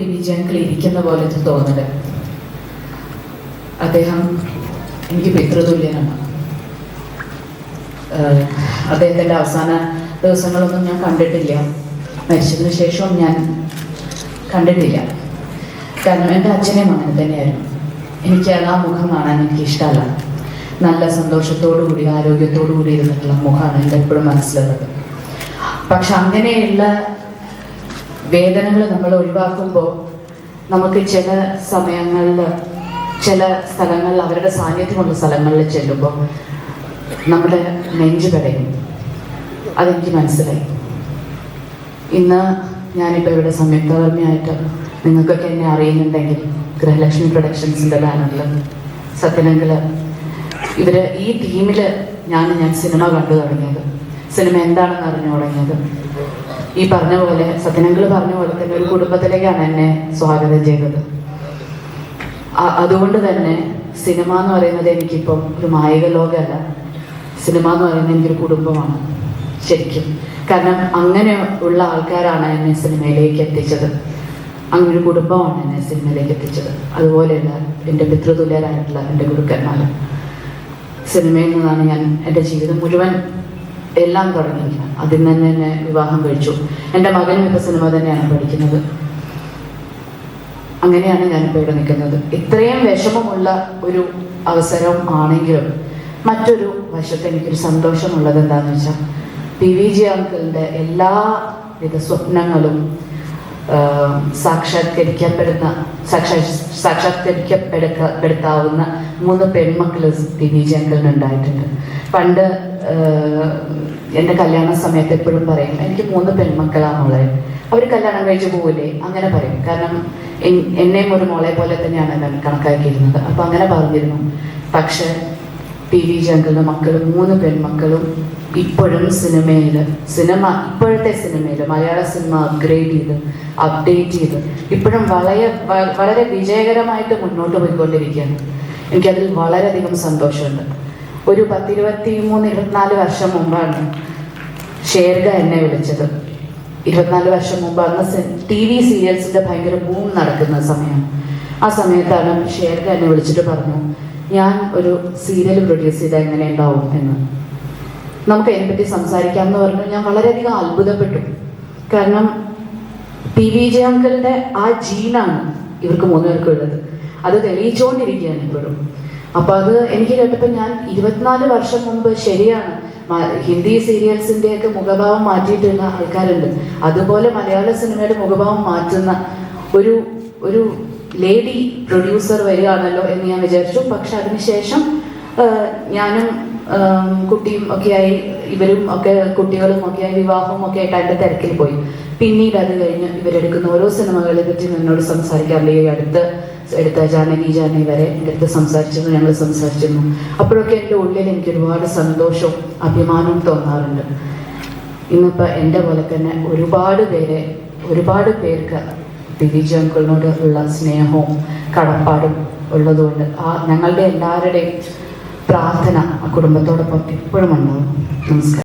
P V G ഇരിക്കുന്ന പോലത്തെ തോന്നൽ. അദ്ദേഹം എനിക്ക് പിതൃതുല്യനാണ്. അദ്ദേഹത്തിന്റെ അവസാന ദിവസങ്ങളൊന്നും ഞാൻ കണ്ടിട്ടില്ല. മരിച്ചതിന് ശേഷവും ഞാൻ കണ്ടിട്ടില്ല. കാരണം എന്റെ അച്ഛനെയും അങ്ങനെ തന്നെയായിരുന്നു. എനിക്ക് ആ മുഖം കാണാൻ എനിക്ക് ഇഷ്ടമല്ല. നല്ല സന്തോഷത്തോടു കൂടി ആരോഗ്യത്തോടു കൂടി ഇരുന്നിട്ടുള്ള മുഖമാണ് എന്റെ എപ്പോഴും മനസ്സിലുള്ളത്. പക്ഷെ അങ്ങനെയുള്ള വേദനകൾ നമ്മൾ ഒഴിവാക്കുമ്പോൾ നമുക്ക് ചില സമയങ്ങളിൽ ചില സ്ഥലങ്ങളിൽ അവരുടെ സാന്നിധ്യമുള്ള സ്ഥലങ്ങളിൽ ചെല്ലുമ്പോൾ നമ്മുടെ നെഞ്ചു കടയും അതെനിക്ക് മനസ്സിലായി. ഇന്ന് ഞാനിപ്പോൾ ഇവിടെ സംയുക്തകർമ്മിയായിട്ട് നിങ്ങൾക്കൊക്കെ എന്നെ അറിയുന്നുണ്ടെങ്കിൽ ഗൃഹലക്ഷ്മി പ്രൊഡക്ഷൻസിന്റെ ബാനറിൽ സത്യനെങ്കിൽ ഇവർ ഈ ടീമിൽ ഞാൻ ഞാൻ സിനിമ കണ്ടു തുടങ്ങിയത്. സിനിമ എന്താണെന്ന് അറിഞ്ഞു തുടങ്ങിയത്. ഈ പറഞ്ഞ പോലെ സത്യനങ്കിൾ പറഞ്ഞ പോലെ തന്നെ ഒരു കുടുംബത്തിലേക്കാണ് എന്നെ സ്വാഗതം ചെയ്തത്. അതുകൊണ്ട് തന്നെ സിനിമ എന്ന് പറയുന്നത് എനിക്കിപ്പം ഒരു മായിക ലോകമല്ല. സിനിമ എന്ന് പറയുന്നത് എനിക്കൊരു കുടുംബമാണ് ശരിക്കും. കാരണം അങ്ങനെ ഉള്ള ആൾക്കാരാണ് എന്നെ സിനിമയിലേക്ക് എത്തിച്ചത്. അങ്ങനെ ഒരു കുടുംബമാണ് എന്നെ സിനിമയിലേക്ക് എത്തിച്ചത്. അതുപോലെയുള്ള എന്റെ പിതൃതുല്യരായിട്ടുള്ള എന്റെ ഗുരുക്കന്മാർ സിനിമയിൽ നിന്നാണ് ഞാൻ എന്റെ ജീവിതം മുഴുവൻ എല്ലാം തുടങ്ങി. അതിൽ നിന്ന് എന്നെ വിവാഹം കഴിച്ചു. എന്റെ മകനും ഇപ്പോൾ സിനിമ തന്നെയാണ് പഠിക്കുന്നത്. അങ്ങനെയാണ് ഞാനിപ്പോൾ ഇവിടെ നിൽക്കുന്നത്. ഇത്രയും വിഷമമുള്ള ഒരു അവസരം ആണെങ്കിലും മറ്റൊരു വശത്ത് എനിക്കൊരു സന്തോഷമുള്ളത് എന്താണെന്ന് വെച്ചാൽ പി വി ജി അങ്കിളിന്റെ എല്ലാവിധ സ്വപ്നങ്ങളും സാക്ഷാത്കരിക്കപ്പെടുന്ന സാക്ഷാ സാക്ഷാത്കരിക്കപ്പെടുത്താവുന്ന മൂന്ന് പെൺമക്കൾ അങ്കിളിന് ഉണ്ടായിട്ടുണ്ട്. പണ്ട് എന്റെ കല്യാണ സമയത്ത് എപ്പോഴും പറയും എനിക്ക് മൂന്ന് പെൺമക്കളാണ് മോളെ. അവർ കല്യാണം കഴിച്ചു പോകില്ലേ അങ്ങനെ പറയും. കാരണം എന്നെയും ഒരു മോളെ പോലെ തന്നെയാണ് കണക്കാക്കിയിരുന്നത്. അപ്പം അങ്ങനെ പറഞ്ഞിരുന്നു. പക്ഷെ പി വി ജംഗിളിന്റെ മക്കളും മൂന്ന് പെൺമക്കളും ഇപ്പോഴും സിനിമയിൽ സിനിമ ഇപ്പോഴത്തെ സിനിമയിൽ മലയാള സിനിമ അപ്ഗ്രേഡ് ചെയ്ത് അപ്ഡേറ്റ് ചെയ്ത് ഇപ്പോഴും വളരെ വളരെ വിജയകരമായിട്ട് മുന്നോട്ട് പോയിക്കൊണ്ടിരിക്കുകയാണ്. എനിക്കതിൽ വളരെയധികം സന്തോഷമുണ്ട്. ഒരു പത്തിരുപത്തി മൂന്ന് ഇരുപത്തിനാല് വർഷം മുമ്പാണ് ഷേർഗ എന്നെ വിളിച്ചത്. ഇരുപത്തിനാല് വർഷം മുമ്പ് അന്ന് ടി വി സീരിയൽസിന്റെ ഭയങ്കര ബൂം നടക്കുന്ന സമയം. ആ സമയത്താണ് ഷേർഗ എന്നെ വിളിച്ചിട്ട് പറഞ്ഞു ഞാൻ ഒരു സീരിയൽ പ്രൊഡ്യൂസ് ചെയ്താൽ എങ്ങനെ ഉണ്ടാവും എന്ന്. നമുക്ക് അതിനെപ്പറ്റി സംസാരിക്കാം എന്ന് പറഞ്ഞു. ഞാൻ വളരെയധികം അത്ഭുതപ്പെട്ടു. കാരണം പി വി ജെ അങ്കിളിന്റെ ആ ജീനാണ് ഇവർക്ക് മൂന്നുപേർക്കും ഉള്ളത്. അത് തെളിയിച്ചുകൊണ്ടിരിക്കുകയാണ് ഇപ്പോഴും. അപ്പൊ അത് എനിക്ക് കേട്ടപ്പോൾ ഞാൻ ഇരുപത്തിനാല് വർഷം മുമ്പ് ശരിയാണ് ഹിന്ദി സീരിയൽസിന്റെ ഒക്കെ മുഖഭാവം മാറ്റിയിട്ടുള്ള ആൾക്കാരുണ്ട്. അതുപോലെ മലയാള സിനിമയുടെ മുഖഭാവം മാറ്റുന്ന ഒരു ഒരു ലേഡി പ്രൊഡ്യൂസർ വരികയാണല്ലോ എന്ന് ഞാൻ വിചാരിച്ചു. പക്ഷെ അതിനുശേഷം ഞാനും കുട്ടിയും ഒക്കെയായി ഇവരും ഒക്കെ കുട്ടികളും ഒക്കെയായി വിവാഹവും ഒക്കെ ആയിട്ട് അതിന്റെ തിരക്കിൽ പോയി. പിന്നീട് അത് കഴിഞ്ഞ് ഇവരെടുക്കുന്ന ഓരോ സിനിമകളെ പറ്റി എന്നോട് സംസാരിക്കാറില്ല ഈ അടുത്ത് എടുത്ത ജാനകി ജാനകി വരെ എന്റെ അടുത്ത് സംസാരിച്ചിരുന്നു ഞങ്ങൾ സംസാരിച്ചിരുന്നു. അപ്പോഴൊക്കെ എന്റെ ഉള്ളിൽ എനിക്ക് ഒരുപാട് സന്തോഷവും അഭിമാനവും തോന്നാറുണ്ട്. ഇന്നിപ്പോൾ എന്റെ പോലെ തന്നെ ഒരുപാട് പേരെ ഒരുപാട് പേർക്ക് അങ്കിളിനോട് ഉള്ള സ്നേഹവും കടപ്പാടും ഉള്ളതുകൊണ്ട് ആ ഞങ്ങളുടെ എല്ലാവരുടെയും പ്രാർത്ഥന ആ കുടുംബത്തോടൊപ്പം എപ്പോഴും ഉണ്ടാകും നമസ്കാരം.